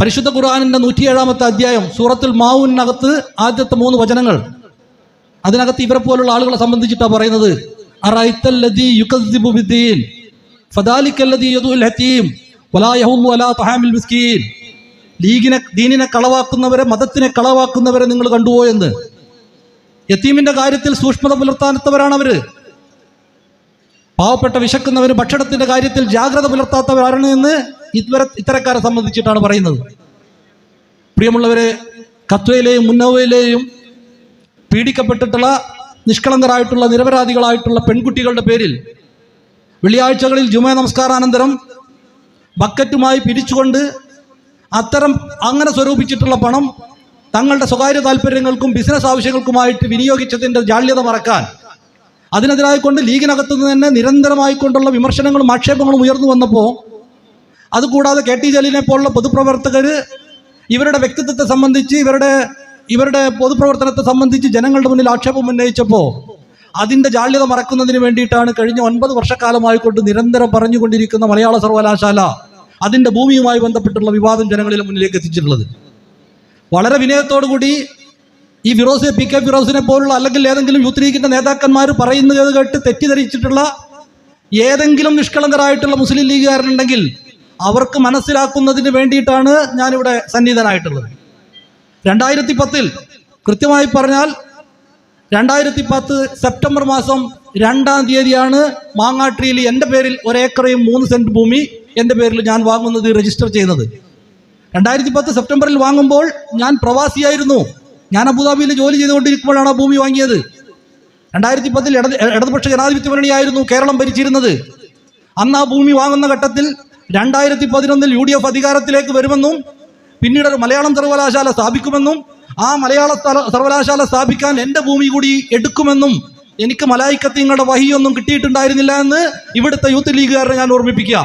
പരിശുദ്ധ ഖുർആാനിന്റെ നൂറ്റിയേഴാമത്തെ അധ്യായം സൂറത്തുൽ മാവുവിനകത്ത് ആദ്യത്തെ മൂന്ന് വചനങ്ങൾ. അതിനകത്ത് ഇവരെ പോലുള്ള ആളുകളെ സംബന്ധിച്ചിട്ടാണ് പറയുന്നത്. ലീഗിനെ ദീനിനെ കളവാക്കുന്നവരെ മതത്തിനെ കളവാക്കുന്നവരെ നിങ്ങൾ കണ്ടുവോ എന്ന്? യത്തീമിന്റെ കാര്യത്തിൽ സൂക്ഷ്മത പുലർത്താത്തവരാണ് അവർ പാവപ്പെട്ട വിശക്കുന്നവര് ഭക്ഷണത്തിന്റെ കാര്യത്തിൽ ജാഗ്രത പുലർത്താത്തവരാണ് എന്ന് ഇതുവരെ ഇത്തരക്കാരെ സംബന്ധിച്ചിട്ടാണ് പറയുന്നത്. പ്രിയമുള്ളവരെ കത്വയിലെയും മുന്നവയിലെയും പീഡിക്കപ്പെട്ടിട്ടുള്ള നിഷ്കളങ്കരായിട്ടുള്ള നിരപരാധികളായിട്ടുള്ള പെൺകുട്ടികളുടെ പേരിൽ വെള്ളിയാഴ്ചകളിൽ ജുമ നമസ്കാരാനന്തരം ബക്കറ്റുമായി പിരിച്ചുകൊണ്ട് അത്തരം അങ്ങനെ സ്വരൂപിച്ചിട്ടുള്ള പണം തങ്ങളുടെ സ്വകാര്യ താല്പര്യങ്ങൾക്കും ബിസിനസ് ആവശ്യങ്ങൾക്കുമായിട്ട് വിനിയോഗിച്ചതിന്റെ ജാള്യത മറക്കാൻ അതിനെതിരായിക്കൊണ്ട് ലീഗിനകത്തുനിന്ന് ലീഗിനകത്തു നിന്ന് തന്നെ നിരന്തരമായിക്കൊണ്ടുള്ള വിമർശനങ്ങളും ആക്ഷേപങ്ങളും ഉയർന്നു വന്നപ്പോൾ അതുകൂടാതെ കെ ടി ജലീലിനെ പോലുള്ള പൊതുപ്രവർത്തകർ ഇവരുടെ വ്യക്തിത്വത്തെ സംബന്ധിച്ച് ഇവരുടെ ഇവരുടെ പൊതുപ്രവർത്തനത്തെ സംബന്ധിച്ച് ജനങ്ങളുടെ മുന്നിൽ ആക്ഷേപം ഉന്നയിച്ചപ്പോൾ അതിന്റെ ജാള്യത മറക്കുന്നതിന് വേണ്ടിയിട്ടാണ് കഴിഞ്ഞ ഒൻപത് വർഷക്കാലമായിക്കൊണ്ട് നിരന്തരം പറഞ്ഞുകൊണ്ടിരിക്കുന്ന മലയാള സർവകലാശാല അതിന്റെ ഭൂമിയുമായി ബന്ധപ്പെട്ടുള്ള വിവാദം ജനങ്ങളിൽ മുന്നിലേക്ക് എത്തിച്ചിട്ടുള്ളത്. വളരെ വിനയത്തോടുകൂടി ഈ ഫിറോസ് പി കെ ഫിറോസിനെ പോലുള്ള അല്ലെങ്കിൽ ഏതെങ്കിലും യൂത്ത് ലീഗിന്റെ നേതാക്കന്മാർ പറയുന്നത് കേട്ട് തെറ്റിദ്ധരിച്ചിട്ടുള്ള ഏതെങ്കിലും നിഷ്കളങ്കരായിട്ടുള്ള മുസ്ലിം ലീഗുകാരനുണ്ടെങ്കിൽ അവർക്ക് മനസ്സിലാക്കുന്നതിന് വേണ്ടിയിട്ടാണ് ഞാനിവിടെ സന്നിധനായിട്ടുള്ളത് രണ്ടായിരത്തി പത്തിൽ കൃത്യമായി പറഞ്ഞാൽ രണ്ടായിരത്തി പത്ത് സെപ്റ്റംബർ മാസം രണ്ടാം തീയതിയാണ് മാങ്ങാട്രിയിൽ എന്റെ പേരിൽ ഒരേക്കറയും മൂന്ന് സെന്റ് ഭൂമി എന്റെ പേരിൽ ഞാൻ വാങ്ങുന്നത് രജിസ്റ്റർ ചെയ്യുന്നത് രണ്ടായിരത്തി പത്ത് സെപ്റ്റംബറിൽ വാങ്ങുമ്പോൾ ഞാൻ പ്രവാസിയായിരുന്നു. ഞാൻ അബുദാബിയിൽ ജോലി ചെയ്തുകൊണ്ടിരിക്കുമ്പോഴാണ് ആ ഭൂമി വാങ്ങിയത്. രണ്ടായിരത്തി പത്തിൽ ഇടത് ഇടതുപക്ഷ ജനാധിപത്യ മുന്നണിയായിരുന്നു കേരളം ഭരിച്ചിരുന്നത്. അന്ന് ആ ഭൂമി വാങ്ങുന്ന ഘട്ടത്തിൽ രണ്ടായിരത്തി പതിനൊന്നിൽ യു ഡി എഫ് അധികാരത്തിലേക്ക് വരുമെന്നും പിന്നീട് ഒരു മലയാളം സർവകലാശാല സ്ഥാപിക്കുമെന്നും ആ മലയാള സർവകലാശാല സ്ഥാപിക്കാൻ എന്റെ ഭൂമി കൂടി എടുക്കുമെന്നും എനിക്ക് മലായിക്കത്തിങ്ങളുടെ വഹിയൊന്നും കിട്ടിയിട്ടുണ്ടായിരുന്നില്ല എന്ന് ഇവിടുത്തെ യൂത്ത് ലീഗുകാരനെ ഞാൻ ഓർമ്മിപ്പിക്കുക.